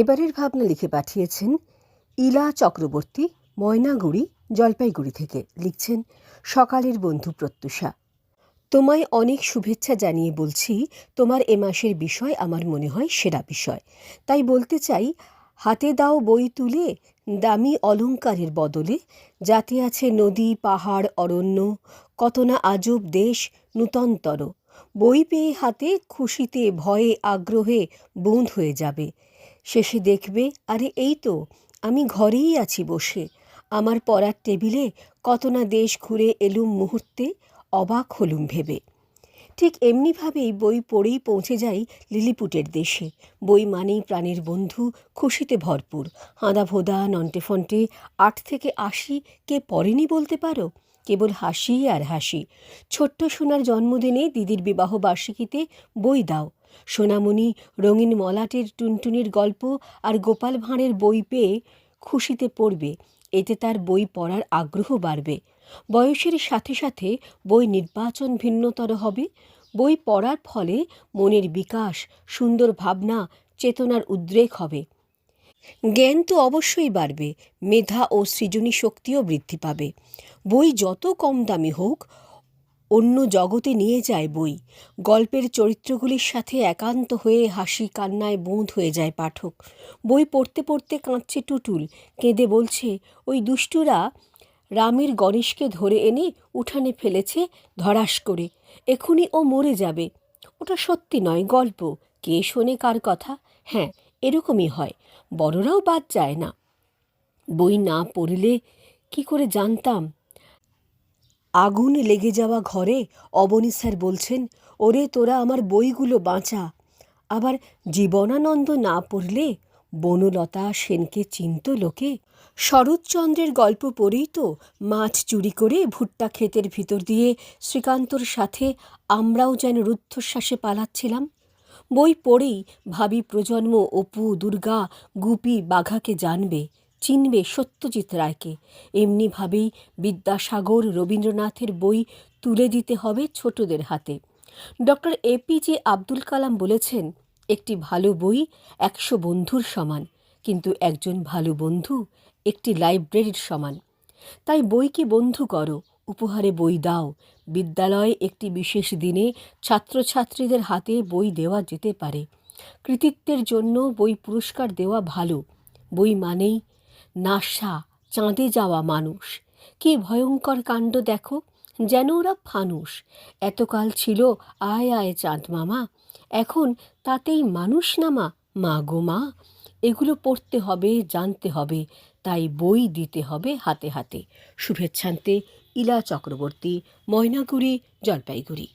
এবারের ভাবনা লিখে পাঠিয়েছেন ইলা চক্রবর্তী, ময়নাগুড়ি, জলপাইগুড়ি থেকে। লিখছেন, সকালের বন্ধু প্রত্যুষা। তোমায় অনেক শুভেচ্ছা জানিয়ে বলছি, তোমার এ মাসের বিষয় আমার মনে হয় সেরা বিষয়। তাই বলতে চাই, হাতে দাও বই তুলে, দামি অলংকারের বদলে, যাতে আছে নদী, পাহাড়, অরণ্য, কত না আজব দেশ, নূতনতর। বই পেয়ে হাতে খুশিতে, ভয়ে, আগ্রহে বুঁদ হয়ে যাবে। শেষে দেখবে, আরে এই তো, আমি ঘরেই আছি বসে। আমার পড়ার টেবিলে কত না দেশ ঘুরে এলুম মুহূর্তে অবাক হলুম ভেবে। ঠিক এমনিভাবেই বই পড়েই পৌঁছে যাই লিলিপুটের দেশে। বই মানেই প্রাণের বন্ধু, খুশিতে ভরপুর। হাঁদা ভোদা, নন্টে ফন্টে, আট থেকে আশি কে পড়েনি বলতে পারো? কেবল হাসি আর হাসি। ছোট্ট সোনার জন্মদিনে দিদির বিবাহ বার্ষিকীতে বই দাও। সোনামণি রঙিন মলাটের টুনটুনির গল্প আর গোপাল ভাঁড়ের বই পেয়ে খুশিতে পড়বে, এতে তার বই পড়ার আগ্রহ বাড়বে। বয়সের সাথে সাথে বই নির্বাচন ভিন্নতর হবে। বই পড়ার ফলে মনের বিকাশ, সুন্দর ভাবনা, চেতনার উদ্রেক হবে। জ্ঞান তো অবশ্যই বাড়বে, মেধা ও সৃজনী শক্তিও বৃদ্ধি পাবে। বই যত কম দামি হোক অন্য জগতে নিয়ে যায় বই। গল্পের চরিত্রগুলির সাথে একান্ত হয়ে হাসি কান্নায় বোঁধ হয়ে যায় পাঠক। বই পড়তে পড়তে কাঁদছে টুটুল। কেঁদে বলছে, ওই দুষ্টুরা রামের গণেশকে ধরে এনে উঠানে ফেলেছে ধরাস করে। এখুনি ও মরে যাবে। ওটা সত্যি নয়, গল্প। কে শোনে কার কথা? হ্যাঁ এরকমই হয়। বড়রাও বাদ যায় না। বই না পড়লে কি করে জানতাম? আগুন লেগে যাওয়া ঘরে অবনী স্যার বলছেন, ওরে তোরা আমার বইগুলো বাঁচা। আবার জীবনানন্দ না পড়লে বনলতা সেনকে চিনত লোকে। শরৎচন্দ্রের গল্প পড়েই তো মাছ চুরি করে ভুট্টা ক্ষেতের ভিতর দিয়ে শ্রীকান্তর সাথে আমরাও যেন রুদ্ধশ্বাসে পালাচ্ছিলাম। বই পড়েই ভাবি প্রজন্ম অপু, দুর্গা, গুপি, বাঘাকে জানবে। চিনবে সত্যজিৎ রায়কে। এমনিভাবেই বিদ্যাসাগর রবীন্দ্রনাথের বই তুলে দিতে হবে ছোটদের হাতে। ডক্টর এপিজে আব্দুল কালাম বলেছেন, একটি ভালো বই একশো বন্ধুর সমান, কিন্তু একজন ভালো বন্ধু একটি লাইব্রেরির সমান। তাই বইকে বন্ধু করো, উপহারে বই দাও। বিদ্যালয়ে একটি বিশেষ দিনে ছাত্রছাত্রীদের হাতে বই দেওয়া যেতে পারে। কৃতিত্বের জন্য বই পুরস্কার দেওয়া ভালো। বই মানেই নাসা চাঁদে যাওয়া মানুষ। কি ভয়ঙ্কর কাণ্ড দেখো, যেন ওরা ফানুস এতকাল ছিল, আয় আয় চাঁদ মামা, এখন তাতেই মানুষ নামা মা গো মা, এগুলো পড়তে হবে, জানতে হবে, তাই বই দিতে হবে হাতে হাতে। শুভেচ্ছান্তে, ইলা চক্রবর্তী, ময়নাগুড়ি, জলপাইগুড়ি।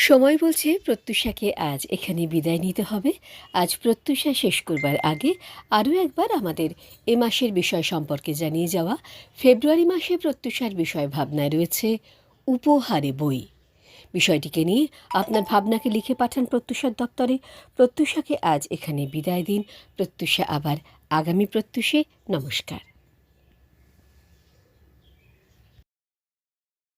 সময় বলছে প্রত্যুষাকে আজ এখানে বিদায় নিতে হবে। আজ প্রত্যুষা শেষ করবার আগে আরও একবার আমাদের এ মাসের বিষয় সম্পর্কে জানিয়ে যাওয়া। ফেব্রুয়ারি মাসে প্রত্যুষার বিষয় ভাবনায় রয়েছে উপহারে বই। বিষয়টিকে নিয়ে আপনার ভাবনাকে লিখে পাঠান প্রত্যুষার দপ্তরে। প্রত্যুষাকে আজ এখানে বিদায় দিন। প্রত্যুষা আবার আগামী প্রত্যুষে। নমস্কার।